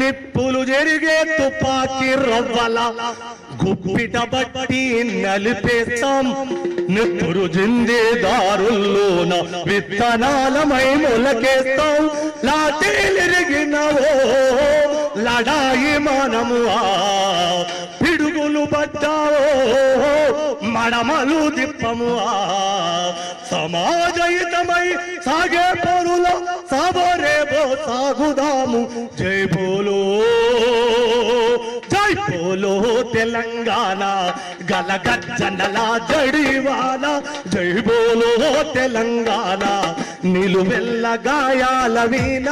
నిప్పులు జరిగే తుపాకి రవ్వల గుప్పిట బట్టి నలిపేస్తాం నిప్పురు జిందే దారుల్లోన విత్తనాలమై మొలకేస్తాం. లాటేలిరిగినవో లడాయి మనము పిడుగులు పడ్డావో మడమలు దిప్పము సమాజయుతమై సాగే పరుల సాబరేబో సాగుదాము జై బోలో జై బోలో తెలంగాణ గలగజ్జనల జడివాల జై బోలో తెలంగాణ నిలువెల్ల గాయాల వీణ.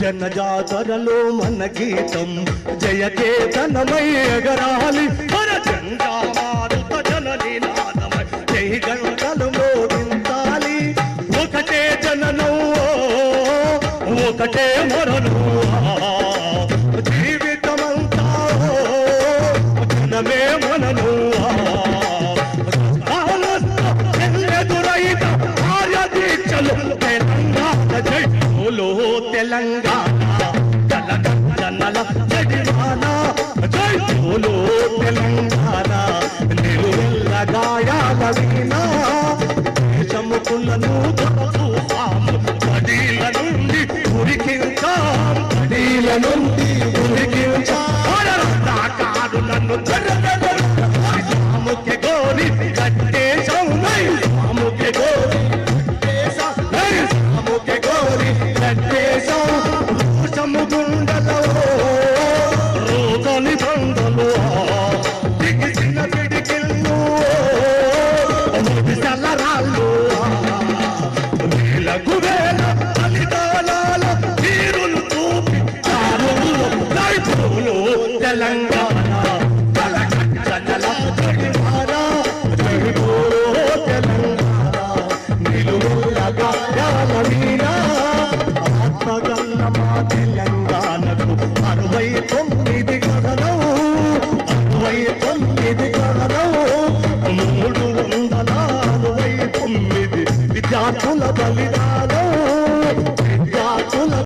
జనజాతరలో మన గీతం జయ కేతనమై ఎగరాలి. మన జంగా ఒకటే మరణం జీవితమంతా జనమే మనను. తెలంగాణ జైలో తెలంగాణ జనల తెలంగాణ. నుండి ఉరికించాం. కాదు నన్ను చెడ్డ తెలంగాణ. తెలంగాణకు అరవై తొమ్మిది కథనవు అరవై తొమ్మిది కథనవు మూడు వందల అరవై తొమ్మిది విద్యార్థుల బలిదానవు